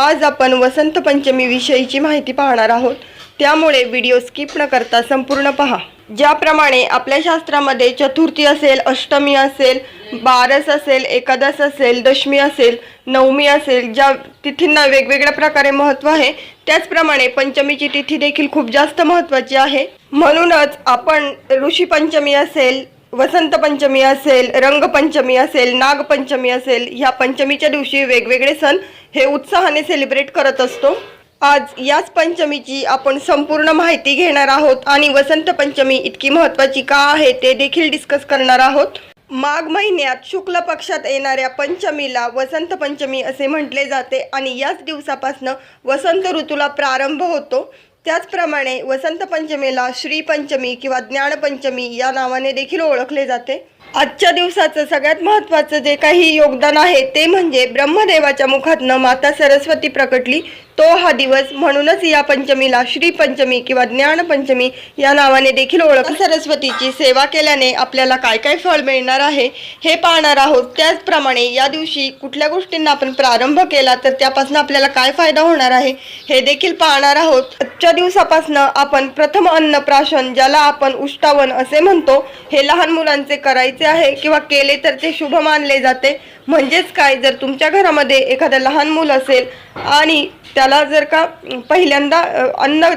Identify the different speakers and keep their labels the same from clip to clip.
Speaker 1: आज आपण वसंत पंचमीविषयीची माहिती पाहणार आहोत. त्यामुळे व्हिडिओ स्किप न करता संपूर्ण पहा. ज्याप्रमाणे आपल्या शास्त्रामध्ये चतुर्थी असेल अष्टमी असेल बारस असेल एकादश असेल दशमी असेल नवमी असेल ज्या तिथींना वेगवेगळ्या प्रकारे महत्त्व आहे त्याचप्रमाणे पंचमीची तिथी देखील खूप जास्त महत्त्वाची आहे. म्हणूनच आपण ऋषी पंचमी असेल वसंत पंचमी असेल रंगपंचमी असेल नागपंचमी असेल ह्या पंचमीच्या दिवशी वेगवेगळे सण हे उत्साहाने सेलिब्रेट करत असतो. आज याच पंचमीची आपण संपूर्ण माहिती घेणार आहोत आणि वसंत पंचमी इतकी महत्त्वाची का आहे ते देखील डिस्कस करणार आहोत. माघ महिन्यात शुक्ल पक्षात येणाऱ्या पंचमीला वसंत पंचमी असे म्हटले जाते आणि याच दिवसापासनं वसंत ऋतूला प्रारंभ होतो. त्याचप्रमाणे वसंत पंचमीला श्रीपंचमी किंवा ज्ञानपंचमी या नावाने देखील ओळखले जाते. आजच्या दिवसाचं सगळ्यात महत्त्वाचं जे काही योगदान आहे ते म्हणजे ब्रह्मदेवाच्या मुखातनं माता सरस्वती प्रकटली. तो हा दिवस म्हणूनच या पंचमीला श्री पंचमी किंवा ज्ञानपंचमी या नावाने देखील ओळख सरस्वतीची सेवा केल्याने आपल्याला काय काय फळ मिळणार आहे हे पाहणार आहोत. त्याचप्रमाणे या दिवशी कुठल्या गोष्टींना आपण प्रारंभ केला तर त्यापासून आपल्याला काय फायदा होणार आहे हे देखील पाहणार आहोत. आजच्या दिवसापासून आपण प्रथम अन्नप्राशन ज्याला आपण उष्टावन असे म्हणतो हे लहान मुलांचे करायचे आहे किंवा केले तर ते शुभ मानले जाते. म्हणजेच काय? जर तुमच्या घरामध्ये एखादं लहान मूल असेल आणि त्याला जर का पहिल्यांदा अन्न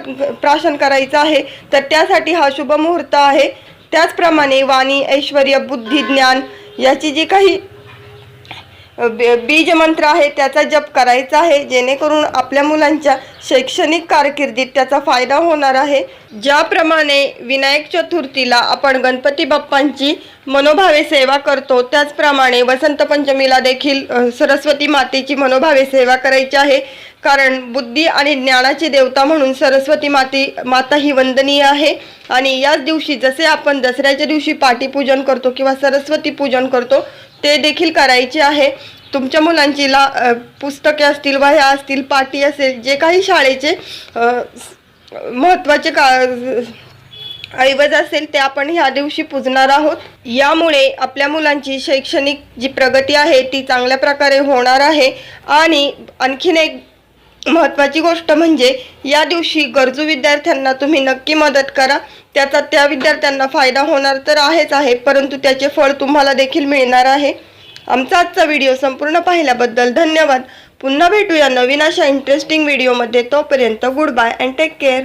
Speaker 1: प्राशन करायचं आहे तर त्यासाठी हा शुभ मुहूर्त आहे. त्याचप्रमाणे वाणी ऐश्वर बुद्धी ज्ञान याची जी काही बीज मंत्र आहे त्याचा जप करायचा आहे. जेणेकरून आपल्या मुलांच्या शैक्षणिक कारकिर्दीत त्याचा फायदा होणार आहे. ज्याप्रमाणे विनायक चतुर्थीला आपण गणपती बाप्पांची मनोभावे सेवा करतो त्याचप्रमाणे वसंत पंचमीला देखील सरस्वती मातेची मनोभावे सेवा करायची आहे. कारण बुद्धी आणि ज्ञानाची देवता म्हणून सरस्वती माती माता ही वंदनीय आहे. आणि याच दिवशी जसे आपण दसऱ्याच्या दिवशी पाटीपूजन करतो किंवा सरस्वती पूजन करतो ते देखील करायचे आहे. तुमच्या मुलांची ला पुस्तके असतील वह्या असतील पाटी असेल जे काही शाळेचे महत्त्वाचे का ऐवज असेल ते आपण ह्या दिवशी पूजणार आहोत. यामुळे आपल्या मुलांची शैक्षणिक जी प्रगती आहे ती चांगल्या प्रकारे होणार आहे. आणि आणखीन एक महत्त्वाची गोष्ट म्हणजे या दिवशी गरजू विद्यार्थ्यांना तुम्ही नक्की मदत करा. त्याचा त्या विद्यार्थ्यांना फायदा होणार तर आहेच आहे परंतु त्याचे फळ तुम्हाला देखील मिळणार आहे. आमचा आजचा व्हिडिओ संपूर्ण पाहिल्याबद्दल धन्यवाद. पुन्हा भेटूया नवीन अशा इंटरेस्टिंग व्हिडिओमध्ये तोपर्यंत good bye and take care